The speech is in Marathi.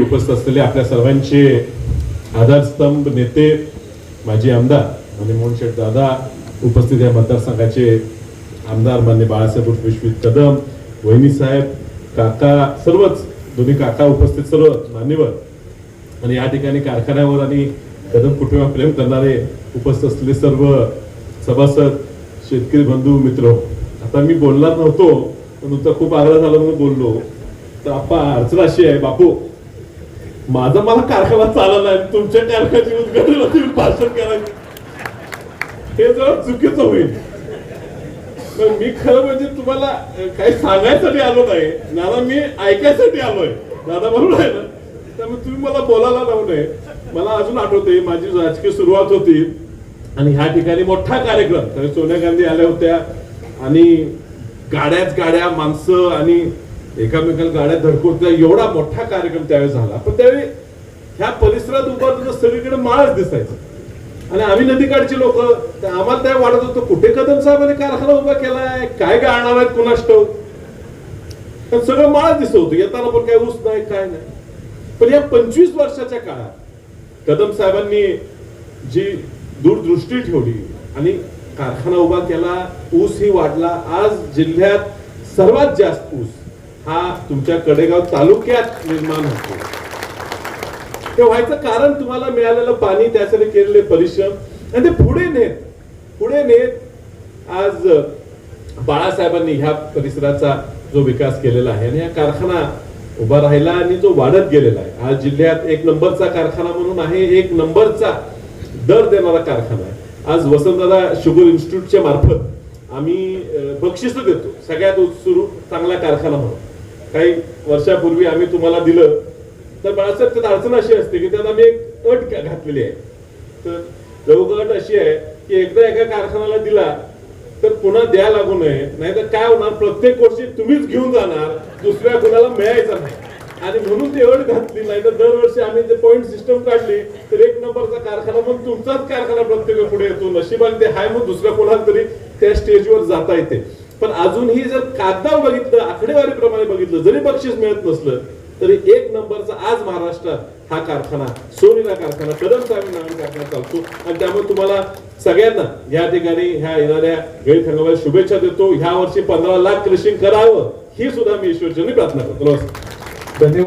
उपस्थित असलेले आपल्या सर्वांचे आधारस्तंभ नेते माजी आमदार आणि मोहनशेठ दादा उपस्थित या मतदारसंघाचे आमदार मान्य बाळासाहेब उर्फ विश्वित कदम वहिनी साहेब काका सर्वच दोन्ही काका उपस्थित सर्व मान्यवर. आणि या ठिकाणी कारखान्यावर आणि कदम कुटुंबा प्रेम करणारे उपस्थित असलेले सर्व सभासद शेतकरी बंधू मित्र. आता मी बोलणार नव्हतो पण तुमचा खूप आग्रह झाला म्हणून बोललो. तर आपा अडचण अशी आहे बापू माझा मला कारखाना चालला आहे तुमच्या कारखान्याची उद्घाटन तुम्ही भाषण करायचं. हे जरा चुकीचं होईल. पण मी खरं म्हणजे तुम्हाला काही सांगायसाठी आलो नाही. दादा मी ऐकायसाठी आलोय. दादा बरोबर आहे ना. त्यामुळे तुम्ही मला बोलायला लावू नये. मला अजून आठवते माझी राजकीय सुरुवात होती. आणि ह्या ठिकाणी मोठा कार्यक्रम. सोनिया गांधी आल्या होत्या. आणि गाड्याच गाड्या माणसं आणि एकामेकाला गाड्या धडकोरत्या एवढा मोठा कार्यक्रम त्यावेळी झाला. पण त्यावेळी ह्या परिसरात उभारताना सगळीकडे माळच दिसायचं. आणि आम्ही नदीकाडची लोक आम्हाला त्या वाटत होतं कुठे कदम साहेबांनी कारखाना उभा केलाय? काय गाळणार आहेत कुणास ठाऊक? पण सगळं माळच दिसत होतं. येताना पण काय ऊस नाही काय नाही. पण या पंचवीस वर्षाच्या काळात कदम साहेबांनी जी दूरदृष्टी ठेवली आणि कारखाना उभा केला ऊस ही वाढला. आज जिल्ह्यात सर्वात जास्त ऊस हा तुमच्या कडेगाव तालुक्यात निर्माण होतो. ते व्हायचं कारण तुम्हाला मिळालेलं पाणी त्यासाठी केलेले परिश्रम. आणि ते पुढे नेत पुढे नेत आज बाळासाहेबांनी ह्या परिसराचा जो विकास केलेला आहे आणि हा कारखाना उभा राहिला आणि जो वाढत गेलेला आहे. आज जिल्ह्यात एक नंबरचा कारखाना म्हणून आहे एक नंबरचा दर देणारा कारखाना आहे. आज वसंतदादा शुगर इन्स्टिट्यूटच्या मार्फत आम्ही बक्षिसं देतो. सगळ्यात सुरू चांगला कारखाना म्हणून. काही वर्षापूर्वी आम्ही तुम्हाला दिलं तर बाळासाहेब त्यात अडचण अशी असते की त्यात आम्ही एक अट घातलेली आहे. तर जवळ अट अशी आहे की एकदा एका कारखान्याला दिला तर पुन्हा द्या लागू नये नाहीतर काय होणार? प्रत्येक वर्षी तुम्हीच घेऊन जाणार दुसऱ्या कुणाला मिळायचं नाही. आणि म्हणून ती अट घातली नाही तर दरवर्षी आम्ही ते पॉईंट सिस्टम काढली तर एक नंबरचा कारखाना पण तुमचाच कारखाना प्रत्येक पुढे येतो. नशिबाने ते हाय मग दुसऱ्या कोणाला तरी त्या स्टेजवर जाता येते. पण अजूनही जर कागदावर बघितलं आकडेवारीप्रमाणे बघितलं जरी बक्षीस मिळत नसलं तरी एक नंबरचा आज महाराष्ट्रात हा कारखाना सोनीला कारखाना कदम साहेब नावाने कारखाना चालतो. आणि त्यामुळे तुम्हाला सगळ्यांना या ठिकाणी ह्या येणाऱ्या गैर हंगामाला शुभेच्छा देतो. ह्या वर्षी पंधरा लाख कृषी करावं ही सुद्धा मी ईश्वरचरणी प्रार्थना करतो. धन्यवाद.